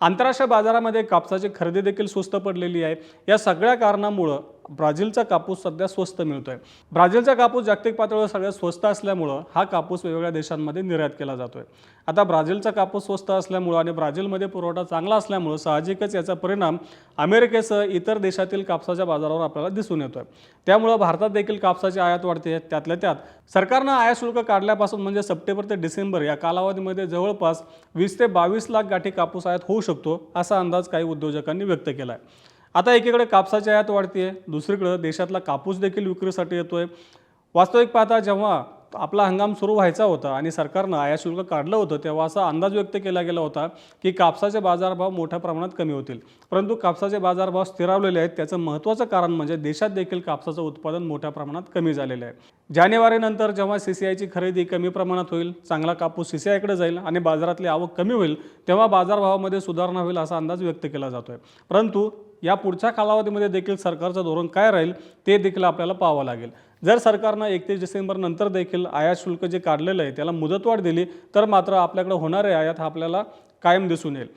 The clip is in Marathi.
आंतरराष्ट्रीय बाजारामध्ये कापसाची खरेदी देखील स्वस्त पडलेली आहे. या सगळ्या कारणामुळं ब्राझीलचा कापूस सध्या स्वस्त मिळतोय. ब्राझीलचा कापूस जागतिक पातळीवर सगळ्यात स्वस्त असल्यामुळं हा कापूस वेगवेगळ्या देशांमध्ये निर्यात केला जातोय. आता ब्राझीलचा कापूस स्वस्त असल्यामुळं आणि ब्राझीलमध्ये पुरवठा चांगला असल्यामुळं साहजिकच याचा परिणाम अमेरिकेसह इतर देशातील कापसाच्या बाजारावर आपल्याला दिसून येतोय. त्यामुळं भारतात देखील कापसाची आयात वाढते त्यातल्या त्यात सरकारनं आयात शुल्क काढल्यापासून म्हणजे सप्टेंबर ते डिसेंबर या कालावधीमध्ये जवळपास वीस ते बावीस लाख गाठी कापूस आयात होऊ शकतो असा अंदाज काही उद्योजकांनी व्यक्त केला आहे आता एकीकडे कापसाची आयात वाढते आहे दुसरीकडं देशातला कापूस देखील विक्रीसाठी येतो आहे वास्तविक पाहता जेव्हा आपला हंगाम सुरू व्हायचा होता आणि सरकारनं आयात शुल्क काढलं होतं तेव्हा असा अंदाज व्यक्त केला गेला होता की कापसाचे बाजारभाव मोठ्या प्रमाणात कमी होतील. परंतु कापसाचे बाजारभाव स्थिरावलेले आहेत त्याचं महत्त्वाचं कारण म्हणजे देशात देखील कापसाचं उत्पादन मोठ्या प्रमाणात कमी झालेलं आहे. जानेवारीनंतर जेव्हा सी सी आयची खरेदी कमी प्रमाणात होईल चांगला कापूस सी सी आयकडे जाईल आणि बाजारातली आवक कमी होईल तेव्हा बाजारभावामध्ये सुधारणा होईल असा अंदाज व्यक्त केला जातो आहे परंतु या पुढच्या कालावधीमध्ये देखील सरकारचं धोरण काय राहील ते देखील आपल्याला पाहावं लागेल. जर सरकारनं एकतीस डिसेंबर नंतर देखील आयात शुल्क जे काढलेलं आहे त्याला मुदतवाढ दिली तर मात्र आपल्याकडे होणारे आयात हा आपल्याला कायम दिसून येईल.